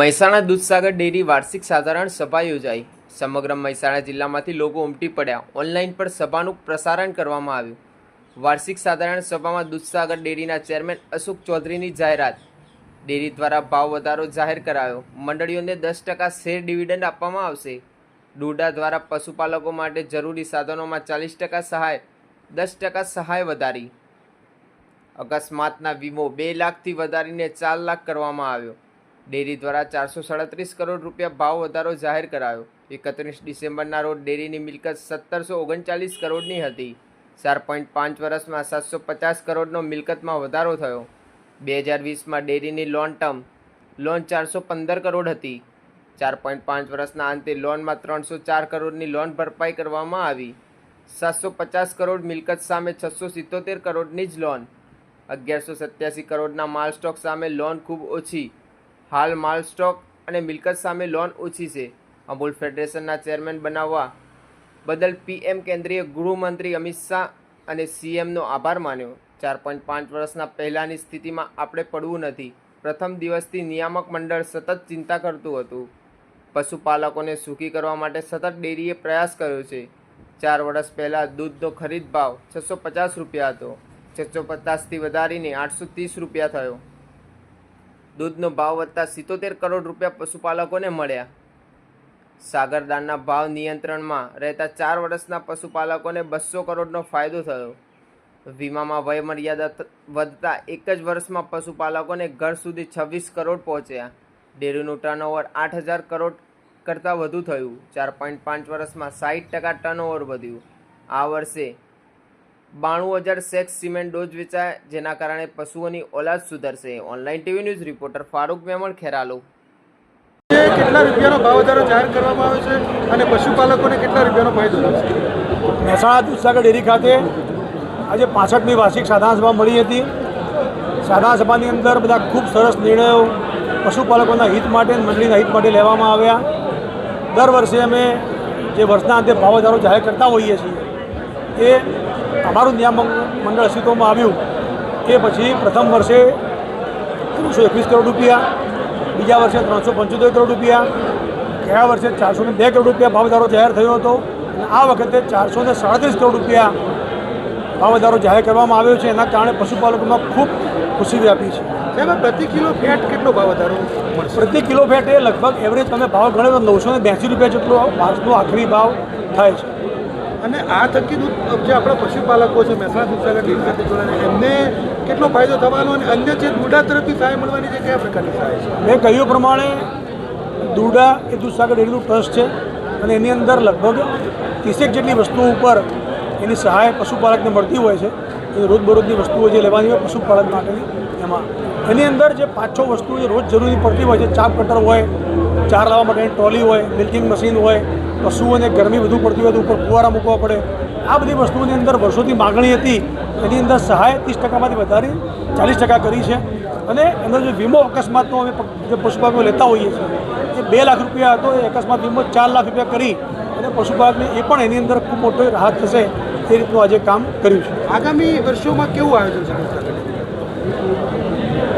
Mehsana Dudhsagar dairy વાર્ષિક સાધારણ સભા યોજાઈ. સમગ્ર મહેસાણા જિલ્લામાંથી લોકો ઉમટી પડ્યા. ઓનલાઈન પર સભાનું પ્રસારણ કરવામાં આવ્યું. વાર્ષિક સાધારણ સભામાં દૂધસાગર ડેરીના ચેરમેન અશોક ચૌધરીની જાહેરાત. ડેરી દ્વારા ભાવ વધારો જાહેર કરાયો. મંડળીઓને દસ ટકા શેર ડિવિડન્ડ આપવામાં આવશે. ડોડા દ્વારા પશુપાલકો માટે જરૂરી સાધનોમાં ચાલીસ ટકા સહાય, દસ ટકા સહાય વધારી. અકસ્માતના વીમો બે લાખથી વધારીને ચાર લાખ કરવામાં આવ્યો. ડેરી દ્વારા ચારસો સાડત્રીસ કરોડ રૂપિયા ભાવ વધારો જાહેર કરાયો. એકત્રીસ ડિસેમ્બરના રોજ ડેરીની મિલકત સત્તરસો ઓગણચાલીસ કરોડની હતી. ચાર પોઈન્ટ પાંચ વર્ષમાં સાતસો પચાસ કરોડનો મિલકતમાં વધારો થયો. બે હજાર વીસમાં ડેરીની લોન ટર્મ, લોન ચારસો પંદર કરોડ હતી. ચાર પોઈન્ટ પાંચ વર્ષના અંતે લોનમાં ત્રણસો ચાર કરોડની લોન ભરપાઈ કરવામાં આવી. સાતસો પચાસ કરોડ મિલકત સામે છસો સિત્તોતેર કરોડની જ લોન. અગિયારસો સત્યાસી કરોડના માલ સ્ટોક સામે લોન ખૂબ ઓછી. હાલ માલ સ્ટોક અને મિલકત સામે લોન ઓછી છે. અમૂલ ફેડરેશનના ચેરમેન બનાવવા બદલ પીએમ કેન્દ્રીય ગૃહમંત્રી અમિત શાહ અને સીએમનો આભાર માન્યો. ચાર પોઈન્ટ પાંચ વર્ષના પહેલાંની સ્થિતિમાં આપણે પડવું નથી. પ્રથમ દિવસથી નિયામક મંડળ સતત ચિંતા કરતું હતું. પશુપાલકોને સુખી કરવા માટે સતત ડેરીએ પ્રયાસ કર્યો છે. ચાર વર્ષ પહેલાં દૂધનો ખરીદ ભાવ છસો પચાસ રૂપિયા હતો. છસો પચાસથી વધારીને આઠસો ત્રીસ રૂપિયા થયો. દૂધનો ભાવ વધતા સિત્તોતેર કરોડ રૂપિયા પશુપાલકોને મળ્યા. સાગરદાનના ભાવ નિયંત્રણમાં રહેતા ચાર વર્ષના પશુપાલકોને બસો કરોડનો ફાયદો થયો. વીમામાં વય મર્યાદા વધતા એક જ વર્ષમાં પશુપાલકોને ઘર સુધી છવ્વીસ કરોડ પહોંચ્યા. ડેરીનું ટર્નઓવર આઠ હજાર કરોડ કરતાં વધુ થયું. ચાર પોઈન્ટ પાંચ વર્ષમાં સાઠ ટકા ટર્નઓવર વધ્યું. આ વર્ષે બાણું હજાર સેક્સ સિમેન્ટ ડોઝ વેચાય જેના કારણે પશુઓની ઓલાદ સુધરશે. Online TV news reporter Farooq Memon Kheralu. કેટલા રૂપિયાનો ભાવ વધારો જાહેર કરવામાં આવે છે અને પશુપાલકોને કેટલા રૂપિયાનો ફાયદો થશે મહેસાણા દૂધસાગર ડેરી ખાતે આજે પાસઠમી વાર્ષિક સાધારણ સભા મળી હતી. સાધારણ સભાની અંદર બધા ખૂબ સરસ નિર્ણયો પશુપાલકોના હિત માટે અને મંડળીના હિત માટે લેવામાં આવ્યા. દર વર્ષે અમે જે વર્ષના અંતે ભાવ વધારો જાહેર કરતા હોઈએ છીએ એ અમારું નિયામક મંડળ અસ્તિત્વમાં આવ્યું એ પછી પ્રથમ વર્ષે ત્રણસો એકવીસ કરોડ રૂપિયા બીજા વર્ષે ત્રણસો પંચોતેર કરોડ રૂપિયા ગયા વર્ષે ચારસો ને બે કરોડ રૂપિયા ભાવધારો જાહેર થયો હતો અને આ વખતે ચારસો ને સાડત્રીસ કરોડ રૂપિયા ભાવ વધારો જાહેર કરવામાં આવ્યો છે. એના કારણે પશુપાલકોમાં ખૂબ ખુશી વ્યાપી છે. તેમાં પ્રતિ કિલો ફેટ કેટલો ભાવ વધારો પ્રતિ કિલો ફેટ એ લગભગ એવરેજ તમે ભાવ ગણો તો નવસો ને બ્યાસી રૂપિયા જેટલો માસનો આખરી ભાવ થાય છે. અને આ થકી દૂધ, જે આપણા પશુપાલકો છે, મહેસાણા દૂધસાગર ડેરી સાથે જોડાયેલા એમને કેટલો ફાયદો થવાનો અને અન્ય જે દૂડા તરફથી સહાય મળવાની છે, કયા પ્રકારની સહાય છે? મેં કહ્યું પ્રમાણે દૂડા એ દૂધસાગર ડેરીનું ટ્રસ્ટ છે અને એની અંદર લગભગ ત્રીસેક જેટલી વસ્તુઓ ઉપર એની સહાય પશુપાલકને મળતી હોય છે. એ રોજબરોજની વસ્તુઓ જે લેવાની હોય પશુપાલક માટેની, એમાં. એની અંદર જે પાંચ છ વસ્તુઓ જે રોજ જરૂરી પડતી હોય છે, ચાપ કટર હોય, ચાર લાવવા માટેની ટ્રોલી હોય, મિલ્કિંગ મશીન હોય પશુઓને ગરમી વધુ પડતી હોય તો ઉપર ફુવારા મૂકવા પડે. આ બધી વસ્તુઓની અંદર વર્ષોથી માગણી હતી. એની અંદર સહાય ત્રીસ ટકામાંથી વધારી ચાલીસ ટકા કરી છે. અને એનો જે વીમો અકસ્માતનો અમે જે પશુપાલકો લેતા હોઈએ છીએ એ બે લાખ રૂપિયા હતો એ અકસ્માત વીમો ચાર લાખ રૂપિયા કરી અને પશુપાલકને એ પણ એની અંદર ખૂબ મોટો રાહત થશે તે રીતનું આજે કામ કર્યું છે. આગામી વર્ષોમાં કેવું આયોજન છે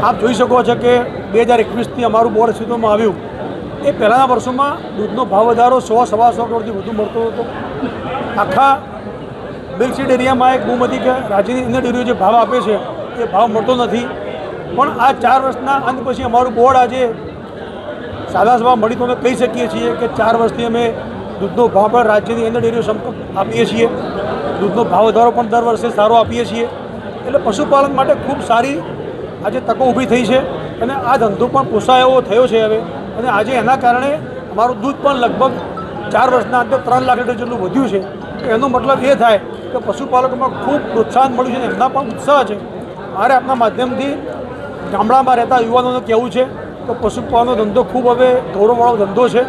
આપ જોઈ શકો છો કે બે હજાર એકવીસથી અમારું બોર્ડ અસ્તિત્વમાં આવ્યું. એ પહેલાંના વર્ષોમાં દૂધનો ભાવ વધારો સો સવા સો કરોડથી વધુ મળતો હતો. આખા મિલ્કસીડ એરિયામાં એક બહુમતી કે રાજ્યની અંદર ડેરીઓ જે ભાવ આપે છે, એ ભાવ મળતો નથી. પણ આ ચાર વર્ષના અંત પછી અમારું બોર્ડ આજે સાદા સભા મળી તો અમે કહી શકીએ છીએ કે ચાર વર્ષથી અમે દૂધનો ભાવ પણ રાજ્યની અંદર ડેરીઓ સંપર્ક આપીએ છીએ. દૂધનો ભાવ વધારો પણ દર વર્ષે સારો આપીએ છીએ. એટલે પશુપાલન માટે ખૂબ સારી આજે તકો ઊભી થઈ છે અને આ ધંધો પણ પોસાય એવો થયો છે હવે. અને આજે એના કારણે અમારું દૂધ પણ લગભગ ચાર વર્ષના અંતે ત્રણ લાખ લીટર જેટલું વધ્યું છે. એનો મતલબ એ થાય કે પશુપાલકોમાં ખૂબ પ્રોત્સાહન મળ્યું છે અને એમના પણ ઉત્સાહ છે. મારે આપના માધ્યમથી ગામડામાં રહેતા યુવાનોને કહેવું છે કે પશુપાલનનો ધંધો ખૂબ હવે ગૌરવવાળો ધંધો છે.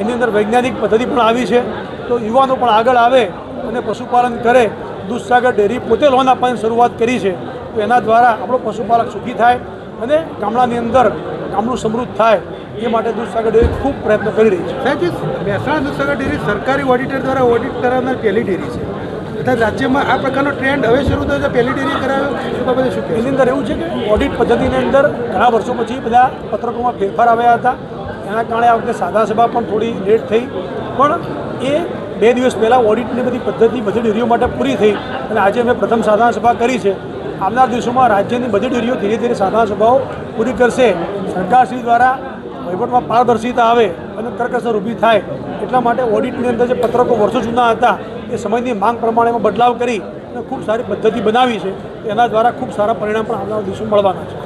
એની અંદર વૈજ્ઞાનિક પદ્ધતિ પણ આવી છે. તો યુવાનો પણ આગળ આવે અને પશુપાલન કરે. દૂધસાગર ડેરી પોતે લોન આપવાની શરૂઆત કરી છે. તો એના દ્વારા આપણો પશુપાલક સુખી થાય અને ગામડાની અંદર ગામડું સમૃદ્ધ થાય. એ માટે દૂધસાગર ડેરી ખૂબ પ્રયત્ન કરી રહી છે. સાહેબ મહેસાણા દૂધસાગર ડેરી સરકારી ઓડિટર દ્વારા ઓડિટ કરાવનાર પહેલી ડેરી છે. તથા રાજ્યમાં આ પ્રકારનો ટ્રેન્ડ હવે શરૂ થયો છે પહેલી ડેરી કરાવ્યો એ બાબતે શું એની અંદર એવું છે કે ઓડિટ પદ્ધતિની અંદર ઘણા વર્ષો પછી બધા પત્રકોમાં ફેરફાર આવ્યા હતા. એના કારણે આ વખતે સાધારણ સભા પણ થોડી લેટ થઈ. પણ એ બે દિવસ પહેલાં ઓડિટની બધી પદ્ધતિ બધી ડેરીઓ માટે પૂરી થઈ અને આજે અમે પ્રથમ સાધારણ સભા કરી છે. આવનાર દિવસોમાં રાજ્યની બધી ડેરીઓ ધીરે ધીરે સાધારણ સભાઓ પૂરી કરશે. સરકારશ્રી દ્વારા વહીવટમાં પારદર્શિતા આવે અને તર્કસર ઊભી થાય, એટલા માટે ઓડિટની અંદર જે પત્રકો વર્ષો જૂના હતા, એ સમયની માંગ પ્રમાણે એમાં બદલાવ કરી અને ખૂબ સારી પદ્ધતિ બનાવી છે. એના દ્વારા ખૂબ સારા પરિણામ પણ આવનારા દિવસો મળવાના છે.